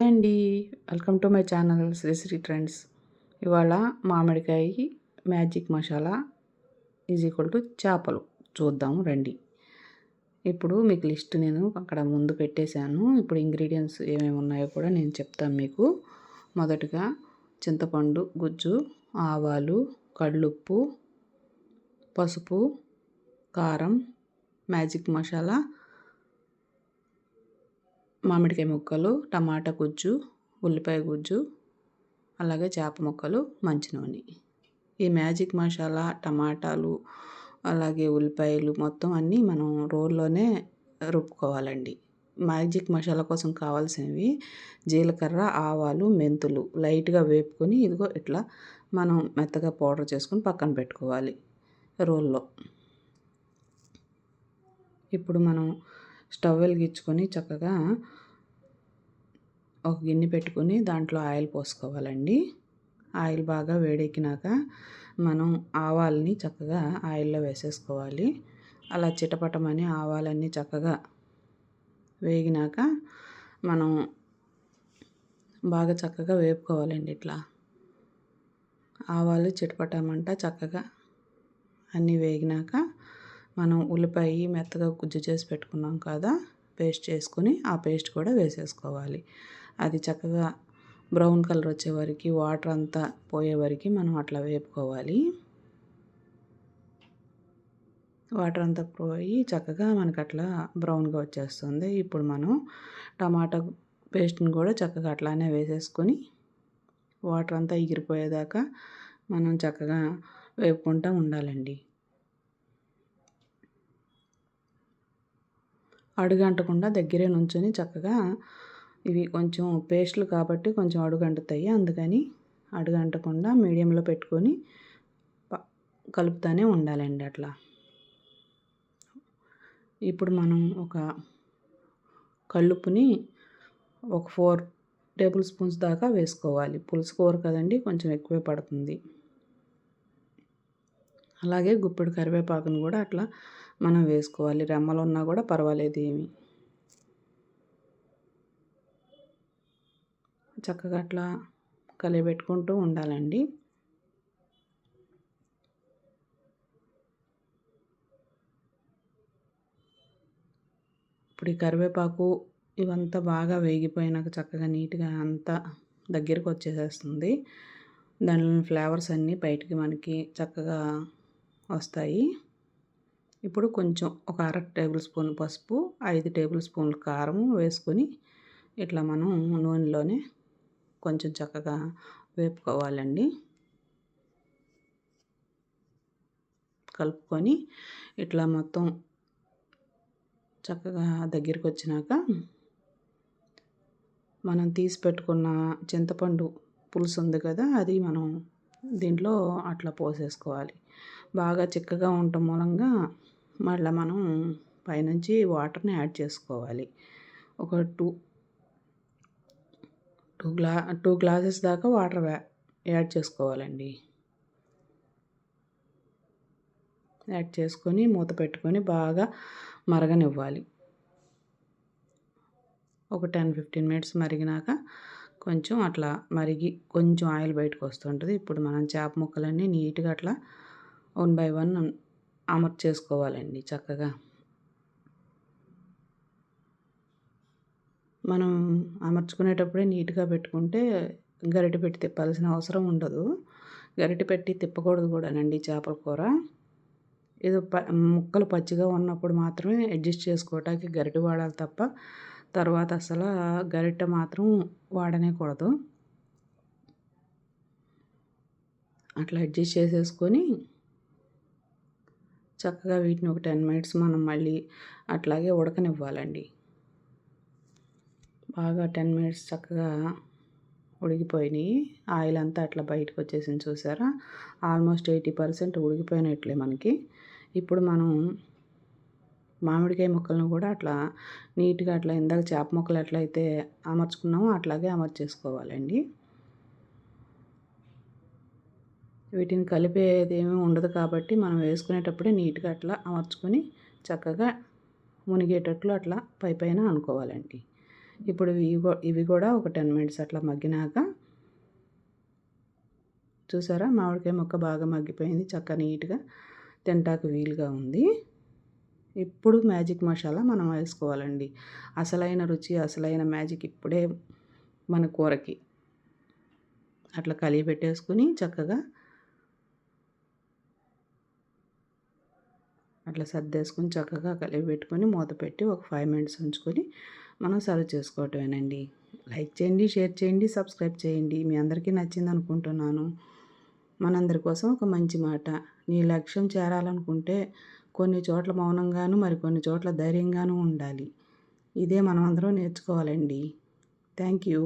అండి. Welcome to my channel Srisri trends. ఇవాళ మామిడికాయ magic masala is equal to చేపలు. చూద్దాము రండి. ఇప్పుడు మీకు లిస్ట్ నేను అక్కడ ముందు పెట్టేశాను. ఇప్పుడు ఇంగ్రీడియంట్స్ ఏమేమి ఉన్నాయో కూడా నేను చెప్తాను మీకు. మొదటగా చింతపండు గుజ్జు ఆవాలు కళ్ళుప్పు పసుపు కారం మ్యాజిక్ మసాలా మామిడికాయ ముక్కలు టమాటా గుజ్జు ఉల్లిపాయ గుజ్జు అలాగే చేప ముక్కలు మంచి నూనె. ఈ మ్యాజిక్ మసాలా టమాటాలు అలాగే ఉల్లిపాయలు మొత్తం అన్నీ మనం రోల్లోనే రుబ్బుకోవాలండి. మ్యాజిక్ మసాలా కోసం కావాల్సినవి జీలకర్ర ఆవాలు మెంతులు లైట్గా వేపుకొని ఇదిగో ఇట్లా మనం మెత్తగా పౌడర్ చేసుకొని పక్కన పెట్టుకోవాలి రోల్లో. ఇప్పుడు మనం స్టవ్ వెలిగించుకొని చక్కగా ఒక గిన్నె పెట్టుకొని దాంట్లో ఆయిల్ పోసుకోవాలండి. ఆయిల్ బాగా వేడెక్కినాక మనం ఆవాల్ని చక్కగా ఆయిల్లో వేసేసుకోవాలి. అలా చిటపటమని ఆవాలన్నీ చక్కగా వేగినాక మనం బాగా చక్కగా వేపుకోవాలండి ఇట్లా. ఆవాలు చిటపటమంట చక్కగా అన్నీ వేగినాక మనం ఉల్లిపాయ మెత్తగా గుజ్జు చేసి పెట్టుకున్నాం కదా పేస్ట్ చేసుకుని ఆ పేస్ట్ కూడా వేసేసుకోవాలి. అది చక్కగా బ్రౌన్ కలర్ వచ్చే వరకు వాటర్ అంతా పోయే వరకు మనం అట్లా వేపుకోవాలి. వాటర్ అంతా పోయి చక్కగా మనకు అట్లా బ్రౌన్గా వచ్చేస్తుంది. ఇప్పుడు మనం టమాటా పేస్ట్ని కూడా చక్కగా అట్లానే వేసేసుకొని వాటర్ అంతా ఎగిరిపోయేదాకా మనం చక్కగా వేపుకుంటూ ఉండాలండి. అడుగంటకుండా దగ్గరే నుంచొని చక్కగా ఇవి కొంచెం పేస్ట్లు కాబట్టి కొంచెం అడుగంటుతాయి అందుకని అడుగంటకుండా మీడియంలో పెట్టుకొని కలుపుతూనే ఉండాలండి అట్లా. ఇప్పుడు మనం ఒక కలుపుని ఒక ఫోర్ టేబుల్ స్పూన్స్ దాకా వేసుకోవాలి. పులుసు కూర కదండి కొంచెం ఎక్కువే పడుతుంది. అలాగే గుప్పెడు కరివేపాకును కూడా అట్లా మనం వేసుకోవాలి. రెమ్మలు ఉన్నా కూడా పర్వాలేదు ఏమి. చక్కగా అట్లా కలిపెట్టుకుంటూ ఉండాలండి. ఇప్పుడు ఈ కరివేపాకు ఇవంతా బాగా వేగిపోయినాక చక్కగా నీట్గా అంతా దగ్గరికి వచ్చేసేస్తుంది. దానిలో ఫ్లేవర్స్ అన్నీ బయటికి మనకి చక్కగా వస్తాయి. ఇప్పుడు కొంచెం ఒక అర టేబుల్ స్పూన్ పసుపు ఐదు టేబుల్ స్పూన్లు కారం వేసుకొని ఇట్లా మనం నూనెలోనే కొంచెం చక్కగా వేపుకోవాలండి. కలుపుకొని ఇట్లా మొత్తం చక్కగా దగ్గరికి వచ్చినాక మనం తీసి పెట్టుకున్న చింతపండు పులుసు ఉంది కదా అది మనం దీంట్లో అట్లా పోసేసుకోవాలి. బాగా చిక్కగా ఉండటం మూలంగా మళ్ళీ మనం పైనుంచి వాటర్ని యాడ్ చేసుకోవాలి. ఒక టూ టూ గ్లా టూ గ్లాసెస్ దాకా వాటర్ యాడ్ చేసుకోవాలండి. యాడ్ చేసుకొని మూత పెట్టుకొని బాగా మరగనివ్వాలి. ఒక టెన్ ఫిఫ్టీన్ మినిట్స్ మరిగినాక కొంచెం అట్లా మరిగి కొంచెం ఆయిల్ బయటకు వస్తుంటుంది ఇప్పుడు మనం చేప ముక్కలన్నీ నీట్గా అట్లా వన్ బై వన్ అమర్చేసుకోవాలండి చక్కగా. మనం అమర్చుకునేటప్పుడే నీట్గా పెట్టుకుంటే గరిటె పెట్టి తిప్పాల్సిన అవసరం ఉండదు. గరిటె పెట్టి తిప్పకూడదు కూడానండి చేపల కూర. ఏదో ప ముక్కలు పచ్చిగా ఉన్నప్పుడు మాత్రమే అడ్జస్ట్ చేసుకోవటానికి గరిటె వాడాలి తప్ప తర్వాత అసలు గరిటె మాత్రం వాడనేకూడదు. అట్లా అడ్జస్ట్ చేసేసుకొని చక్కగా వీటిని ఒక టెన్ మినిట్స్ మనం మళ్ళీ అట్లాగే ఉడకనివ్వాలండి. బాగా టెన్ మినిట్స్ చక్కగా ఉడికిపోయినాయి. ఆయిల్ అంతా అట్లా బయటకు వచ్చేసింది చూసారా? ఆల్మోస్ట్ ఎయిటీ పర్సెంట్ ఉడికిపోయినట్లే మనకి. ఇప్పుడు మనం మామిడికాయ ముక్కలను కూడా అట్లా నీట్గా అట్లా ఇందాక చేప ముక్కలు ఎట్లయితే అమర్చుకున్నామో అట్లాగే అమర్చేసుకోవాలండి. వీటిని కలిపేది ఏమీ ఉండదు కాబట్టి మనం వేసుకునేటప్పుడే నీట్గా అట్లా అమర్చుకొని చక్కగా మునిగేటట్లు అట్లా పై పైన అనుకోవాలండి. ఇప్పుడు ఇవి ఇవి కూడా ఒక టెన్ మినిట్స్ అట్లా మగ్గినాక చూసారా? మామిడికాయ మొక్క బాగా మగ్గిపోయింది చక్క నీట్గా తింటాకు వీలుగా ఉంది. ఇప్పుడు మ్యాజిక్ మసాలా మనం వేసుకోవాలండి. అసలైన రుచి అసలైన మ్యాజిక్ ఇప్పుడే మన కూరకి. అట్లా కలిగి పెట్టేసుకుని చక్కగా అట్లా సర్దేసుకుని చక్కగా కలిపి పెట్టుకొని మూత పెట్టి ఒక ఫైవ్ మినిట్స్ ఉంచుకొని మనం సర్వ్ చేసుకోవటమేనండి. లైక్ చేయండి షేర్ చేయండి సబ్స్క్రైబ్ చేయండి. మీ అందరికీ నచ్చింది అనుకుంటున్నాను. మనందరి కోసం ఒక మంచి మాట. నీ లక్ష్యం చేరాలనుకుంటే కొన్ని చోట్ల మౌనంగాను మరి కొన్ని చోట్ల ధైర్యంగాను ఉండాలి. ఇదే మనం అందరం నేర్చుకోవాలండి. Thank you.